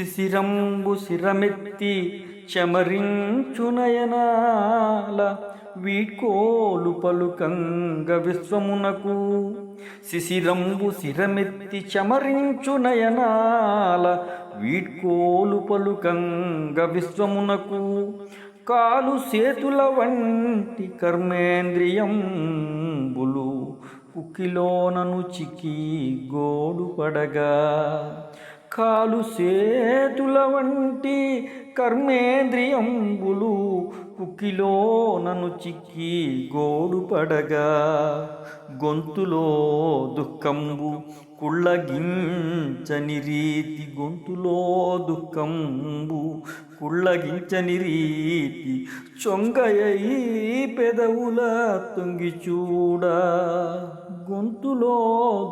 శిశిరంబు శిరమెత్తి చమరించునయనాల వీడ్కోలు పలుకంగ విశ్వమునకు. శిశిరంబు శిరమెత్తి చమరించునయనాల వీడ్కోలు పలుకంగ విశ్వమునకు. కాలు సేతుల వంటి కర్మేంద్రియంబులు కుక్కిలోనను చికి గోడు పడగా. కాలు సేతుల వంటి కర్మేంద్రియంబులు కుక్కిలోనను చిక్కి గోడు పడగా. గొంతులో దుఃఖంబు కుళ్ళగించని రీతి గొంతులో దుఃఖంబు కుళ్ళగించని రీతి చొంగయ్యి పెదవుల తొంగి చూడ. గొంతులో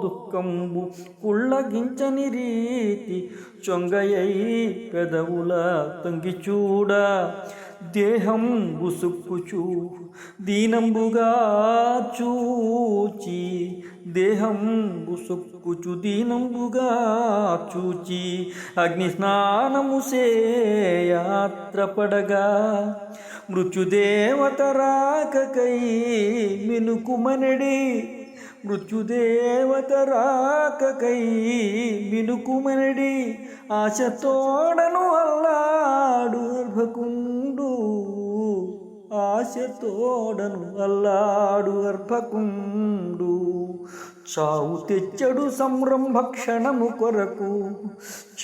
దుఃఖంబు కుళ్ళగించని రీతి చొంగయ్యి పెదవుల తొంగి చూడా. దేహం బుసుక్కుచూ దీనంబుగా చూచి దేహం బుసుక్కుచు దీనంబుగా చూచి అగ్ని స్నానము యాత్ర పడగా మృత్యుదేవత రాకకై మినుకుమనడి మృత్యుదేవత రాకకై మినుకుమనడి ఆశతోడను తోడను అల్లాడు అర్పకుండు చావు తెచ్చడు సంరంభక్షణము కొరకు.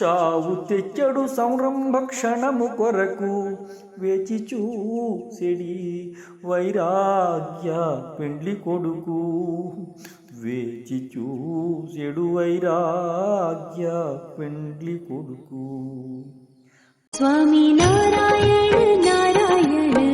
చావు తెచ్చడు సంరంభక్షణము కొరకు. వేచి చూసెడి వైరాగ్య పెండ్లి కొడుకు. వేచి చూసెడు వైరాగ్య పెండ్లి కొడుకు. స్వామి నారాయణ నారాయణ.